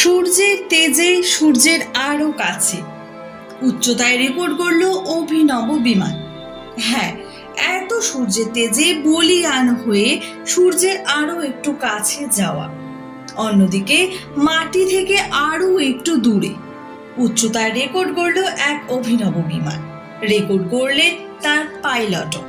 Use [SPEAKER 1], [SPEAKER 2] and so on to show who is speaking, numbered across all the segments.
[SPEAKER 1] সূর্যের তেজে সূর্যের আরও কাছে। উচ্চতায় রেকর্ড করল অভিনব বিমান। হ্যাঁ এত সূর্যের তেজে বলিয়ান হয়ে সূর্যের আরও একটু কাছে যাওয়া। অন্যদিকে মাটি থেকে আরও একটু দূরে। উচ্চতায় রেকর্ড করল এক অভিনব বিমান। রেকর্ড করলে তার পাইলটও।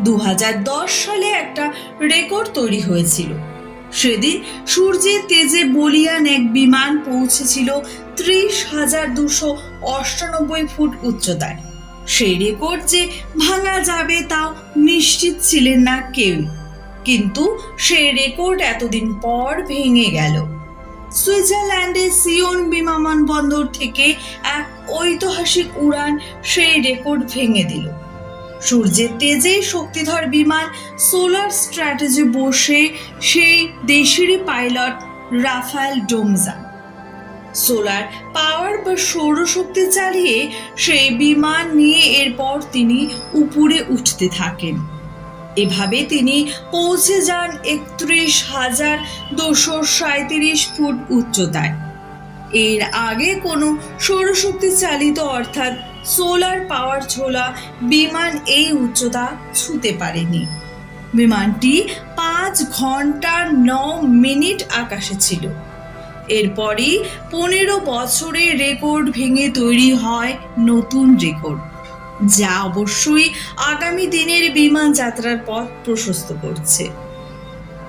[SPEAKER 1] দু হাজার দশ সালে একটা রেকর্ড তৈরি হয়েছিল। সেদিন সূর্যের তেজে বলিয়ান এক বিমান পৌঁছেছিল ত্রিশ হাজার দুশো অষ্টানব্বই ফুট উচ্চতায়। সেই রেকর্ড যে ভাঙা যাবে তাও নিশ্চিত ছিলেন না কেউ। কিন্তু সেই রেকর্ড এতদিন পর ভেঙে গেল। সুইজারল্যান্ডের সিওন বিমানবন্দর থেকে এক ঐতিহাসিক উড়ান সেই রেকর্ড ভেঙে দিল। সূর্যের তেজে শক্তিধর বিমান সোলার স্ট্র্যাটেজি বসে সেই দেশেরই pilot Raphael Domjan solar power বা সৌরশক্তি চালিয়ে সেই বিমান নিয়ে এরপর তিনি উপরে উঠতে থাকেন। এভাবে তিনি পৌঁছে যান একত্রিশ হাজার দুশো সাঁত্রিশ ফুট উচ্চতায়। এর আগে কোনো সৌরশক্তি চালিত অর্থাৎ সোলার পাওয়ার ছোলা বিমান এই উচ্চতা ছুতে পারেনি। বিমানটি পাঁচ ঘণ্টা ন মিনিট আকাশে ছিল। এরপরই পনেরো বছরের রেকর্ড ভেঙে তৈরি হয় নতুন রেকর্ড, যা অবশ্যই আগামী দিনের বিমান যাত্রার পথ প্রশস্ত করছে।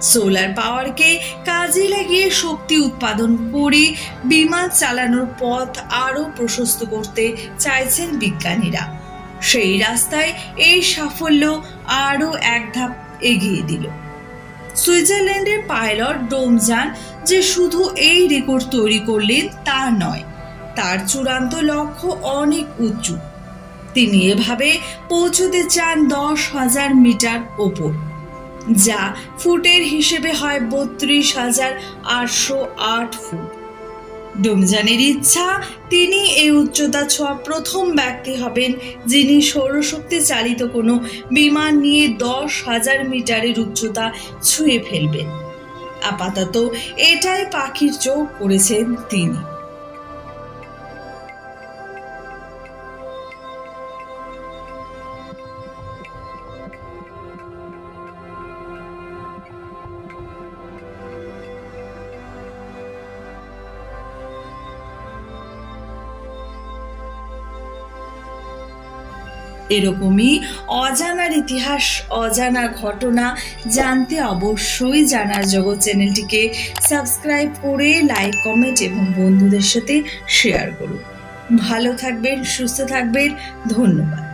[SPEAKER 1] সোলার পাওয়ারকে কাজে লাগিয়ে শক্তি উৎপাদন করে বিমান চালানোর পথ আরও প্রশস্ত করতে চাইছেন বিজ্ঞানীরা। সেই রাস্তায় এই সাফল্য আরও এক ধাপ এগিয়ে দিল। সুইজারল্যান্ডের পাইলট ডোমজান যে শুধু এই রেকর্ড তৈরি করলেন তা নয়, তার চূড়ান্ত লক্ষ্য অনেক উঁচু। তিনি এভাবে পৌঁছতে চান দশ হাজার মিটার ওপর। যা ফুটের হিসেবে হয় বত্রিশ হাজার আটশো আট ফুট। ডোমজানের ইচ্ছা, তিনি এই উচ্চতা ছোঁয়া প্রথম ব্যক্তি হবেন যিনি সৌরশক্তি চালিত কোনো বিমান নিয়ে দশ হাজার মিটারের উচ্চতা ছুঁয়ে ফেলবেন। আপাতত এটাই পাখির চোখ করেছেন তিনি। এরকমই অজানার ইতিহাস, অজানা ঘটনা জানতে অবশ্যই জানার জগৎ চ্যানেলটিকে সাবস্ক্রাইব করে লাইক, কমেন্ট এবং বন্ধুদের সাথে শেয়ার করুন। ভালো থাকবেন, সুস্থ থাকবেন, ধন্যবাদ।